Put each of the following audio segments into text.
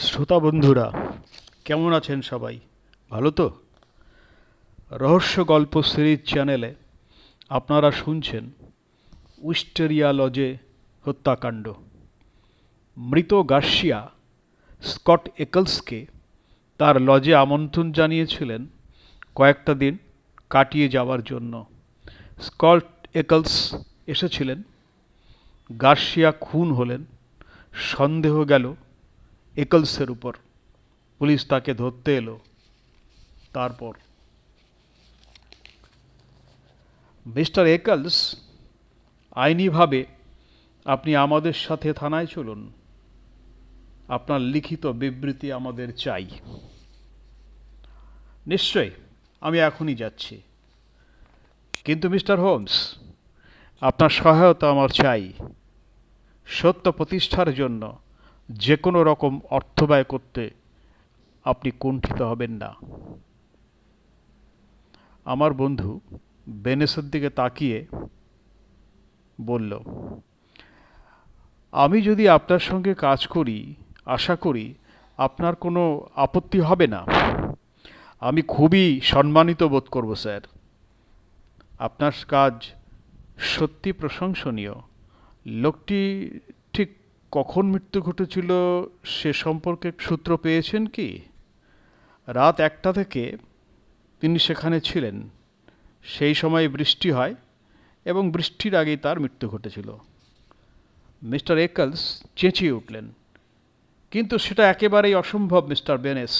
শ্রোতা বন্ধুরা কেমন আছেন সবাই? ভালো তো। রহস্য গল্প সিরিজ চ্যানেলে আপনারা শুনছেন উইস্টেরিয়া লজে হত্যাকাণ্ড। মৃত গার্সিয়া স্কট একলসকে তার লজে আমন্ত্রণ জানিয়েছিলেন কয়েকটা দিন কাটিয়ে যাওয়ার জন্য। স্কট একলস এসেছিলেন। গার্সিয়া খুন হলেন সন্দেহ গেল একলসের উপর। পুলিশ তাকে ধরতে এলো। তারপর মিস্টার একলস, আইনিভাবে আপনি আমাদের সাথে থানায় চলুন। আপনার লিখিত বিবৃতি আমাদের চাই। নিশ্চয় আমি এখনই যাচ্ছি। কিন্তু মিস্টার হোমস, আপনার সহায়তা আমার চাই। সত্য প্রতিষ্ঠার জন্য যে কোনো রকম অর্থ ব্যয় করতে আপনি কুণ্ঠিত হবেন না। আমার বন্ধু বেনেসের দিকে তাকিয়ে বলল, আমি যদি আপনার সঙ্গে কাজ করি, আশা করি আপনার কোনো আপত্তি হবে না। আমি খুবই সম্মানিত বোধ করব, স্যার। আপনার কাজ সত্যি প্রশংসনীয়। লোকটি কখন মৃত্যু ঘটেছিল সে সম্পর্কে সূত্র পেয়েছেন কি? রাত একটা থেকে তিনি সেখানে ছিলেন। সেই সময় বৃষ্টি হয় এবং বৃষ্টির আগেই তার মৃত্যু ঘটেছিল। মিস্টার একলস চেঁচিয়ে উঠলেন, কিন্তু সেটা একেবারেই অসম্ভব, মিস্টার বেনেস।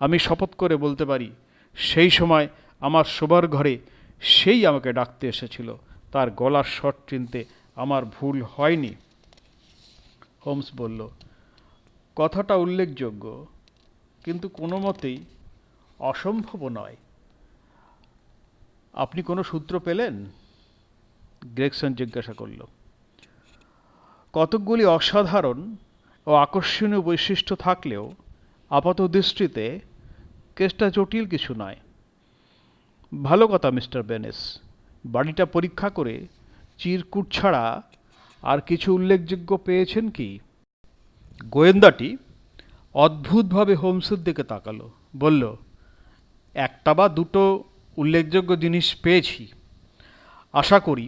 আমি শপথ করে বলতে পারি, সেই সময় আমার শোবার ঘরে সেই আমাকে ডাকতে এসেছিল। তার গলার স্বর চিনতে আমার ভুল হয়নি। হোমস বলল, কথাটা উল্লেখযোগ্য, কিন্তু কোনো মতেই অসম্ভব নয়। আপনি কোনো সূত্র পেলেন? গ্রেগসন জিজ্ঞাসা করল, কতকগুলি অসাধারণ ও আকর্ষণীয় বৈশিষ্ট্য থাকলেও আপাত দৃষ্টিতে কেসটা জটিল কিছু নয়। ভালো কথা, মিস্টার বেনেস, বাড়িটা পরীক্ষা করে চিরকুট ছাড়া আর কিছু উল্লেখযোগ্য পেয়েছেন কি? গোয়েন্দাটি অদ্ভুতভাবে হোমসের দিকে তাকালো, বলল, একটা বা দুটো উল্লেখযোগ্য জিনিস পেয়েছি। আশা করি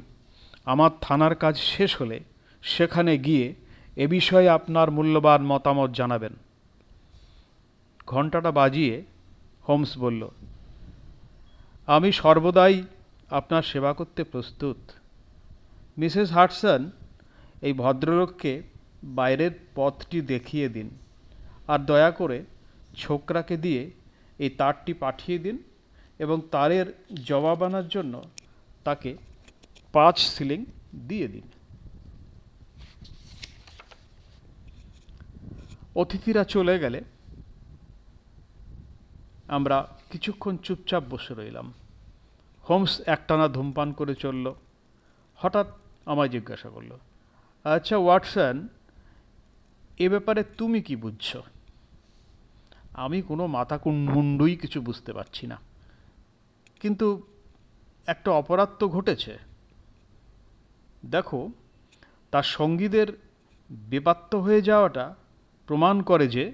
আমার থানার কাজ শেষ হলে সেখানে গিয়ে এ বিষয়ে আপনার মূল্যবান মতামত জানাবেন। ঘণ্টাটা বাজিয়ে হোমস বলল, আমি সর্বদাই আপনার সেবা করতে প্রস্তুত। মিসেস হাটসন এই ভদ্রলোককে বাইরের পথটি দেখিয়ে দিন আর দয়া করে ছোকরাকে দিয়ে এই তারটি পাঠিয়ে দিন এবং তারের জবাব আনার জন্য তাকে পাঁচ সিলিং দিয়ে দিন। অতিথিরা চলে গেলে আমরা কিছুক্ষণ চুপচাপ বসে রইলাম। হোমস একটানা ধূমপান করে চলল। হঠাৎ আমায় জিজ্ঞাসা করল আচ্ছা ওয়াটসন, এ ব্যাপারে তুমি কি বুঝছ? আমি কোনো মাথা মুন্ডুই কিছু বুঝতে পারছি না। কিন্তু একটা অপরাধ তো ঘটেছে। দেখো, তার সঙ্গীদের বেপাত্ত হয়ে যাওয়াটা প্রমাণ করে যে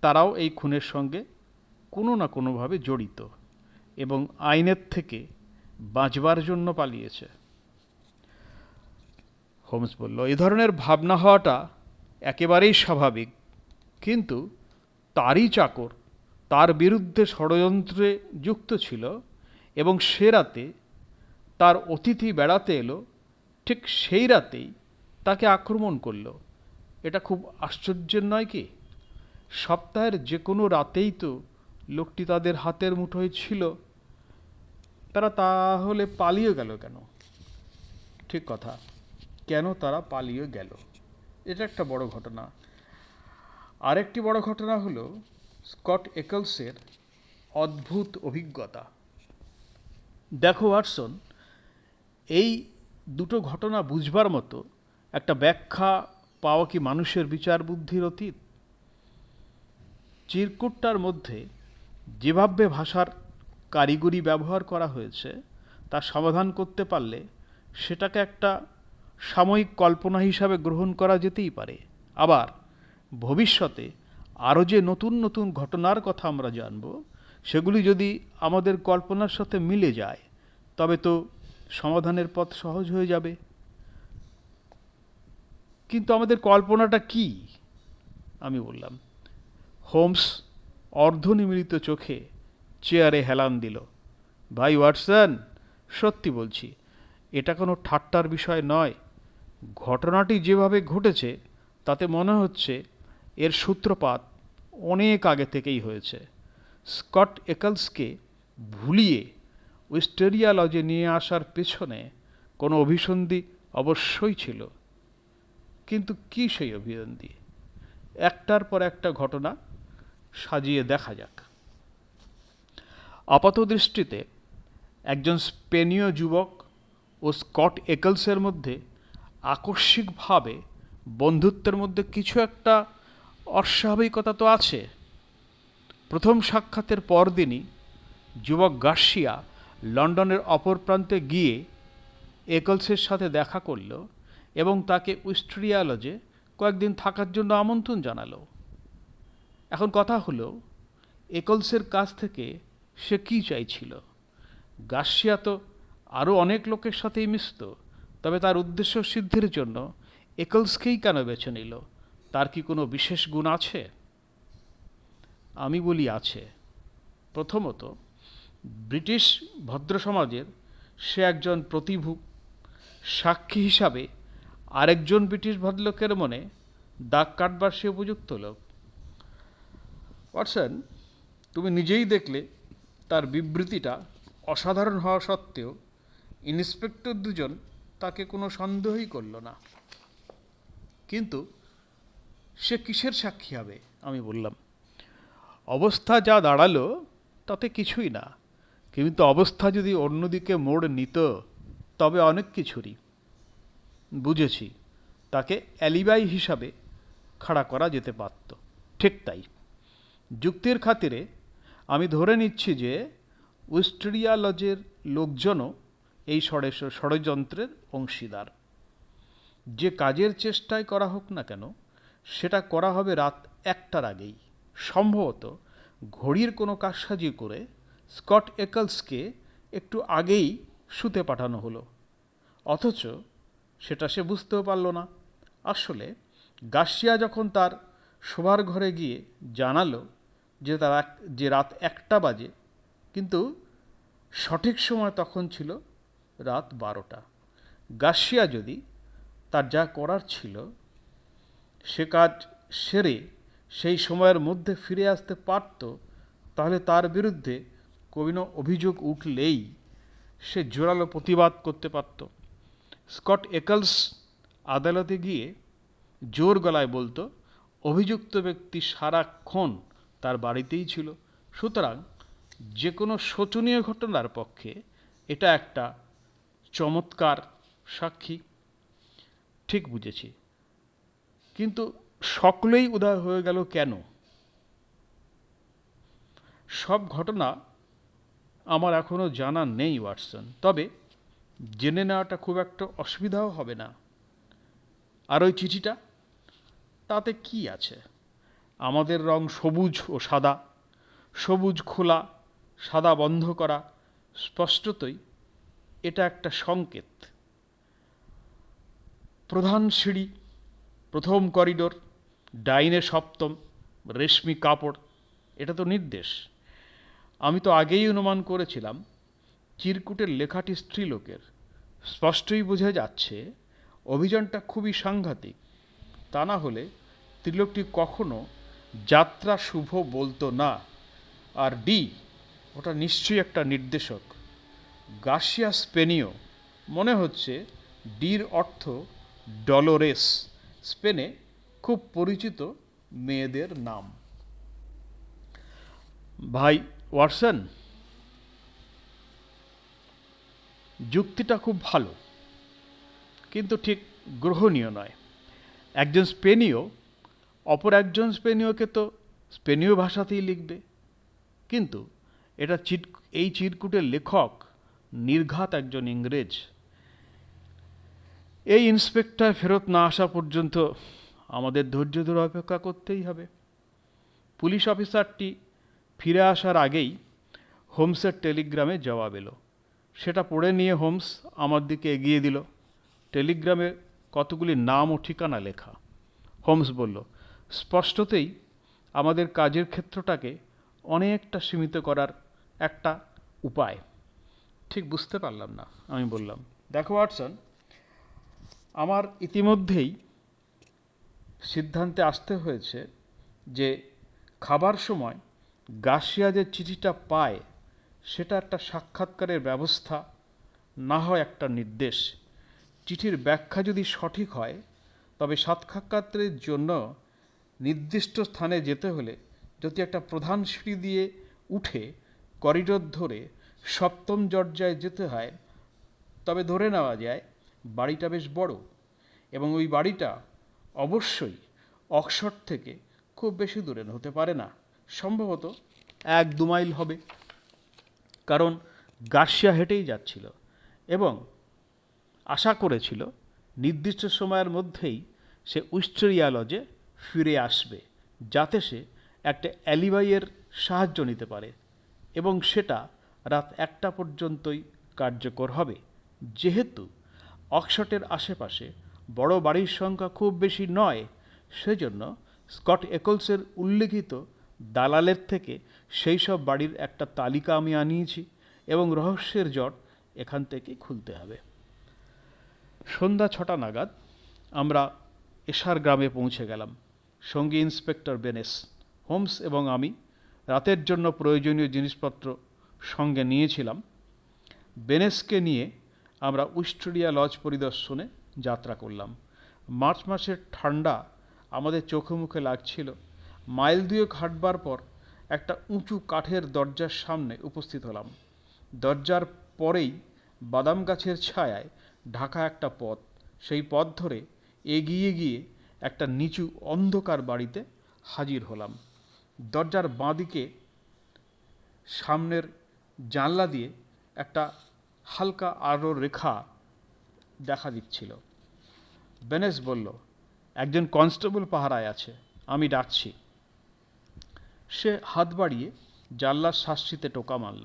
তারাও এই খুনের সঙ্গে কোনো না কোনোভাবে জড়িত এবং আইনের থেকে বাঁচবার জন্য পালিয়েছে। হোমস বলল, এ ধরনের ভাবনা হওয়াটা একেবারেই স্বাভাবিক। কিন্তু তারই চাকর তার বিরুদ্ধে ষড়যন্ত্রে যুক্ত ছিল এবং সে রাতে তার অতিথি বেড়াতে এলো, ঠিক সেই রাতেই তাকে আক্রমণ করল। এটা খুব আশ্চর্যের নয় কি? সপ্তাহের যে কোনো রাতেই তো লোকটি তাদের হাতের মুঠোয় ছিল। তারা তাহলে পালিয়ে গেল কেন? ঠিক কথা। কেন তারা পালিয়ে গেল? এটা একটা বড় ঘটনা। আরেকটি বড় ঘটনা হলো স্কট একলসের অদ্ভুত অভিজ্ঞতা। দেখো, ওয়াটসন, এই দুটো ঘটনা বুঝবার মতো একটা ব্যাখ্যা পাওয়া কি মানুষের বিচার বুদ্ধির অতীত? চিরকুটটার মধ্যে যেভাবে ভাষার কারিগরি ব্যবহার করা হয়েছে, তা সমাধান করতে পারলে সেটাকে একটা সাময়িক কল্পনা হিসাবে গ্রহণ করা যেতেই পারে। আবার, ভবিষ্যতে আরও যে নতুন নতুন ঘটনার কথা আমরা জানব, সেগুলি যদি আমাদের কল্পনার সাথে মিলে যায়, তবে তো সমাধানের পথ সহজ হয়ে যাবে। কিন্তু আমাদের কল্পনাটা কি? আমি বললাম, হোমস অর্ধনিমিলিত চোখে চেয়ারে হেলান দিল। ভাই ওয়াটসন, সত্যি বলছি, এটা কোনো ঠাট্টার বিষয় নয়। ঘটনাটি যেভাবে ঘটেছে, তাতে মনে হচ্ছে এর সূত্রপাত অনেক আগে থেকেই হয়েছে। স্কট একলসকে ভুলিয়ে উইস্টেরিয়া লজে নিয়ে আসার পেছনে কোনো অভিসন্ধি অবশ্যই ছিল। কিন্তু কি সেই অভিসন্ধি? একটার পর একটা ঘটনা সাজিয়ে দেখা যাক। আপাত দৃষ্টিতে একজন স্পেনীয় যুবক ও স্কট একেলসের মধ্যে আকস্মিকভাবে বন্ধুত্বের মধ্যে কিছু একটা অস্বাভাবিকতা তো আছে। প্রথম সাক্ষাতের পরদিনই যুবক গার্সিয়া লন্ডনের অপর প্রান্তে গিয়ে একলসের সাথে দেখা করল এবং তাকে উইস্ট্রিয়া লজে কয়েকদিন থাকার জন্য আমন্ত্রণ জানালো। এখন কথা হলো, একলসের কাছ থেকে সে কী চাইছিল? গার্সিয়া তো আরও অনেক লোকের সাথেই মিশত। তবে তার উদ্দেশ্য সিদ্ধির জন্য একলসকেই কেন বেছে নিল? তার কি কোনো বিশেষ গুণ আছে? আমি বলি আছে। প্রথমত, ব্রিটিশ ভদ্র সমাজের সে একজন প্রতিভু সাক্ষী হিসাবে আরেকজন ব্রিটিশ ভদ্রলোকের মনে দাগ কাটবার সে উপযুক্ত লোক। ওয়াটসন, তুমি নিজেই দেখলে তার বিবৃতিটা অসাধারণ হওয়া সত্ত্বেও ইন্সপেক্টর দুজন তাকে কোনো সন্দেহই করল না। কিন্তু সে কিসের সাক্ষী হবে, আমি বললাম, অবস্থা যা দাঁড়াল তাতে কিছুই না। কিন্তু অবস্থা যদি অন্যদিকে মোড় নিত, তবে অনেক কিছুরই। বুঝেছি, তাকে অ্যালিবাই হিসাবে খাড়া করা যেতে পারত। ঠিক তাই। যুক্তির খাতিরে আমি ধরে নিচ্ছি যে উইস্ট্রিয়া লজের লোকজনও এই ষড়- ষড়যন্ত্রের অংশীদার। যে কাজের চেষ্টাই করা হোক না কেন, সেটা করা হবে রাত একটার আগেই। সম্ভবত ঘড়ির কোনো কাজসাজি করে স্কট একলসকে একটু আগেই শুতে পাঠানো হলো। অথচ সেটা সে বুঝতেও পারল না। আসলে গার্সিয়া যখন তার শোবার ঘরে গিয়ে জানালো যে তার যে রাত একটা বাজে, কিন্তু সঠিক সময় তখন ছিল রাত বারোটা। গার্সিয়া যদি তার যা করার ছিল, সে কাজ সেরে সেই সময়ের মধ্যে ফিরে আসতে পারত, তাহলে তার বিরুদ্ধে কোনো অভিযোগ উঠলেই সে জোরালো প্রতিবাদ করতে পারত। স্কট একলস আদালতে গিয়ে জোর গলায় বলতো, অভিযুক্ত ব্যক্তি সারাক্ষণ তার বাড়িতেই ছিল। সুতরাং যে কোনো শোচনীয় ঘটনার পক্ষে এটা একটা চমৎকার সাক্ষী, ঠিক বুঝেছি। কিন্তু সকলেই উদয় হয়ে গেল কেন? সব ঘটনা আমার এখনও জানা নেই, ওয়াটসন। তবে জেনে নেওয়াটা খুব একটা অসুবিধাও হবে না। আর ওই চিঠিটা? তাতে কি আছে? আমাদের রং সবুজ ও সাদা। সবুজ খোলা, সাদা বন্ধ করা, স্পষ্টতই এটা একটা সংকেত। প্রধান সিঁড়ি, প্রথম করিডোর, ডাইনে সপ্তম, রেশমি কাপড়, এটা তো নির্দেশ। আমি তো আগেই অনুমান করেছিলাম, চিরকুটের লেখাটি স্ত্রীলোকের। স্পষ্টই বোঝা যাচ্ছে, অভিযানটা খুবই সাংঘাতিক। তা না হলে ত্রিলোকটি কখনো যাত্রা শুভ বলতো না। আর ডি, ওটা নিশ্চয়ই একটা নির্দেশক। গার্সিয়া স্পেনীয় মনে হচ্ছে ডির অর্থ ডলোরেস। স্পেনে খুব পরিচিত মেয়েদের নাম। ভাই ওয়াটসন, যুক্তিটা খুব ভালো, কিন্তু ঠিক গ্রহণীয় নয়। একজন স্পেনীয়, অপর একজন স্পেনীয়কে তো স্পেনীয় ভাষাতেই লিখবে। কিন্তু এটা চিট, এই চিরকুটের লেখক নির্ঘাত একজন ইংরেজ। এই ইন্সপেক্টর ফেরত না আসা পর্যন্ত আমাদের ধৈর্য ধরে অপেক্ষা করতেই হবে। পুলিশ অফিসারটি ফিরে আসার আগেই হোমসের টেলিগ্রামে জবাব এলো। সেটা পড়ে নিয়ে হোমস আমার দিকে এগিয়ে দিল। টেলিগ্রামে কতগুলি নাম ও ঠিকানা লেখা। হোমস বলল, স্পষ্টতেই আমাদের কাজের ক্ষেত্রটাকে অনেকটা সীমিত করার একটা উপায়। ঠিক বুঝতে পারলাম না, আমি বললাম। দেখো ওয়াটসন, আমার ইতিমধ্যেই সিদ্ধান্তে আসতে হয়েছে যে খাবার সময় গার্সিয়া যে চিঠিটা পায়, সেটা একটা সাক্ষাৎকারের ব্যবস্থা, না হয় একটা নির্দেশ। চিঠির ব্যাখ্যা যদি সঠিক হয়, তবে সাক্ষাৎকারের জন্য নির্দিষ্ট স্থানে যেতে হলে যদি একটা প্রধান সিঁড়ি দিয়ে উঠে করিডোর ধরে সপ্তম দরজায় যেতে হয়, তবে ধরে নেওয়া যায় বাড়িটা বেশ বড় এবং ওই বাড়িটা অবশ্যই অক্সফোর্ড থেকে খুব বেশি দূরে হতে পারে না। সম্ভবত এক দু মাইল হবে। কারণ গার্সিয়া হেঁটেই যাচ্ছিল এবং আশা করেছিল নির্দিষ্ট সময়ের মধ্যেই সে উইস্টোরিয়া লজে ফিরে আসবে, যাতে সে একটা অ্যালিবাইয়ের সাহায্য নিতে পারে এবং সেটা রাত একটা পর্যন্তই কার্যকর হবে। যেহেতু অক্সটের আশেপাশে বড় বাড়ির সংখ্যা খুব বেশি নয়, সেজন্য স্কট একলসের উল্লেখিত দালালের থেকে সেই সব বাড়ির একটা তালিকা আমি আনিয়েছি এবং রহস্যের জট এখান থেকে খুলতে হবে। সন্ধ্যা ছটা নাগাদ আমরা এশার গ্রামে পৌঁছে গেলাম। সঙ্গী ইন্সপেক্টর বেনেস, হোমস এবং আমি রাতের জন্য প্রয়োজনীয় জিনিসপত্র সঙ্গে নিয়েছিলাম। বেনেসকে নিয়ে আমরা উইস্টোরিয়া লজ পরিদর্শনে যাত্রা করলাম। মার্চ মাসের ঠান্ডা আমাদের চোখে মুখে লাগছিল। মাইল দুয়েক হাঁটবার পর একটা উঁচু কাঠের দরজার সামনে উপস্থিত হলাম। দরজার পরেই বাদাম গাছের ছায়ায় ঢাকা একটা পথ। সেই পথ ধরে এগিয়ে গিয়ে একটা নিচু অন্ধকার বাড়িতে হাজির হলাম। দরজার বাঁদিকে সামনের জানলা দিয়ে একটা হালকা আলো রেখা দেখা দিচ্ছিল। বেনেস বলল, একজন কনস্টেবল পাহারায় আছে, আমি ডাকছি। সে হাত বাড়িয়ে জানলার শাস্তিতে টোকা মারল।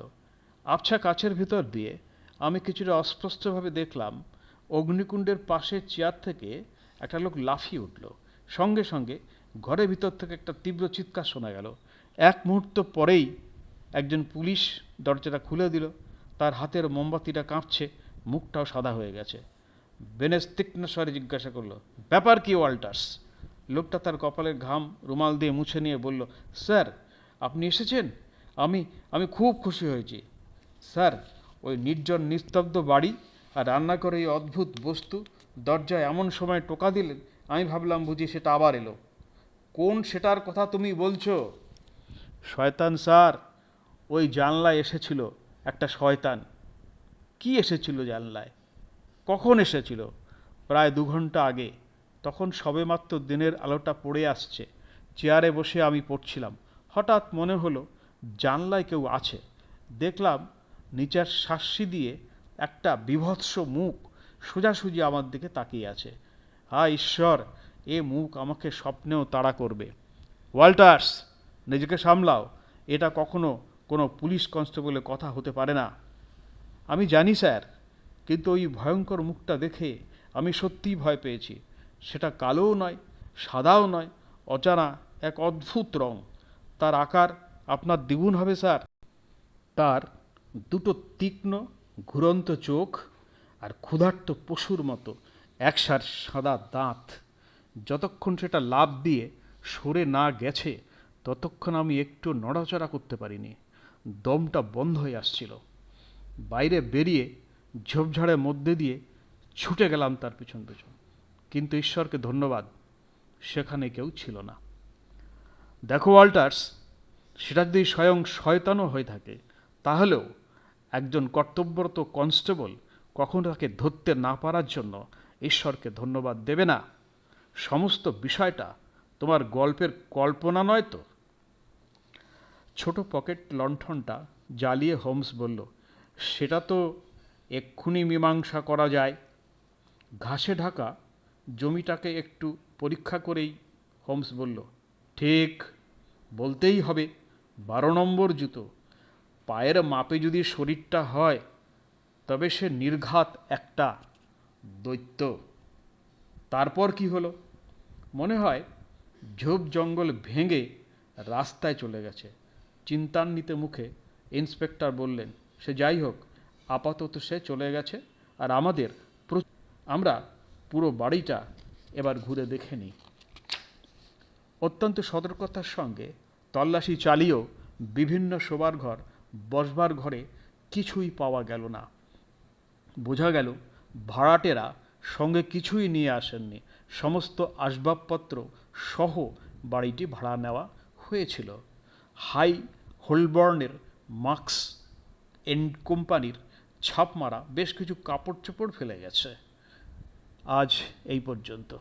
আবছা কাছের ভিতর দিয়ে আমি কিছুটা অস্পষ্টভাবে দেখলাম, অগ্নিকুণ্ডের পাশের চেয়ার থেকে একটা লোক লাফিয়ে উঠল। সঙ্গে সঙ্গে ঘরের ভিতর থেকে একটা তীব্র চিৎকার শোনা গেল। এক মুহূর্ত পরেই একজন পুলিশ দরজাটা খুলে দিল, তার হাতের মোমবাতিটা কাঁপছে, মুখটাও সাদা হয়ে গেছে। বেনেস তীক্ষ্ণ স্বরে জিজ্ঞাসা করল, ব্যাপার কি, ওয়াল্টার্স? লোকটা তার কপালের ঘাম রুমাল দিয়ে মুছে নিয়ে বলল, স্যার, আপনি এসেছেন? আমি আমি খুব খুশি হয়েছি। স্যার, ওই নির্জন নিস্তব্ধ বাড়ি আর রান্না করে এই অদ্ভুত বস্তু দরজায় এমন সময় টোকা দিলেন, আমি ভাবলাম বুঝি সেটা আবার এলো। কোন সেটার কথা তুমি বলছো? শয়তান স্যার ওই জানলায় এসেছিল একটা শয়তান। কি এসেছিল জানলায়? কখন এসেছিল? প্রায় দু ঘণ্টা আগে। তখন সবেমাত্র দিনের আলোটা পড়ে আসছে। চেয়ারে বসে আমি পড়ছিলাম। হঠাৎ মনে হলো, জানলায় কেউ আছে। দেখলাম নিচার শাসি দিয়ে একটা বিভৎস মুখ সোজাসুজি আমার দিকে তাকিয়ে আছে। হা, ঈশ্বর, এ মুখ আমাকে স্বপ্নেও তাড়া করবে। ওয়াল্টার্স, নিজেকে সামলাও। এটা কখনো কোনো পুলিশ কনস্টেবলের কথা হতে পারে না। আমি জানি, স্যার, কিন্তু ওই ভয়ঙ্কর মুখটা দেখে আমি সত্যিই ভয় পেয়েছি। সেটা কালোও নয়, সাদাও নয়, অজানা এক অদ্ভুত রং। তার আকার আপনার দ্বিগুণ হবে, স্যার। তার দুটো তীক্ষ্ণ, ঘুরন্ত চোখ আর ক্ষুধার্ত পশুর মতো একসার সাদা দাঁত। যতক্ষণ সেটা লাভ দিয়ে সরে না গেছে, ততক্ষণ আমি একটু নড়াচড়া করতে পারিনি। দমটা বন্ধ হয়ে আসছিল। বাইরে বেরিয়ে ঝোপঝাড়ের মধ্যে দিয়ে ছুটে গেলাম তার পিছন পিছন। কিন্তু ঈশ্বরকে ধন্যবাদ, সেখানে কেউ ছিল না। দেখো ওয়াল্টার্স, সেটা যদি স্বয়ং শয়তানও হয়ে থাকে, তাহলেও একজন কর্তব্যরত কনস্টেবল কখনো তাকে ধরতে না পারার জন্য ঈশ্বরকে ধন্যবাদ দেবে না। সমস্ত বিষয়টা তোমার গল্পের কল্পনা নয় তো? ছোট পকেট লণ্ঠনটা জ্বালিয়ে হোমস বলল, সেটা তো এক্ষুনি মীমাংসা করা যায়। ঘাসে ঢাকা জমিটাকে একটু পরীক্ষা করেই হোমস বলল, ঠিক, বলতেই হবে। বারো নম্বর জুতো। পায়ের মাপে যদি শরীরটা হয়, তবে সে নির্ঘাত একটা দৈত্য। তারপর কি হলো? মনে হয় ঝোপ জঙ্গল ভেঙে রাস্তায় চলে গেছে। চিন্তান্বিত মুখে ইন্সপেক্টর বললেন, সে যাই হোক, আপাতত সে চলে গেছে আর আমাদের আমরা পুরো বাড়িটা এবার ঘুরে দেখে নিই। অত্যন্ত সতর্কতার সঙ্গে তল্লাশি চালিয়েও বিভিন্ন শোবার ঘর, বসবার ঘরে কিছুই পাওয়া গেল না। বোঝা গেল ভাড়াটেরা সঙ্গে কিছুই নিয়ে আসেননি। সমস্ত আসবাবপত্র সহ বাড়িটি ভাড়া নেওয়া হয়েছিল। হাই হোলবর্নের মাক্স এন্ড কোম্পানির ছাপ মারা বেশ কিছু কাপড় চোপড় ফেলে গেছে। আজ এই পর্যন্ত।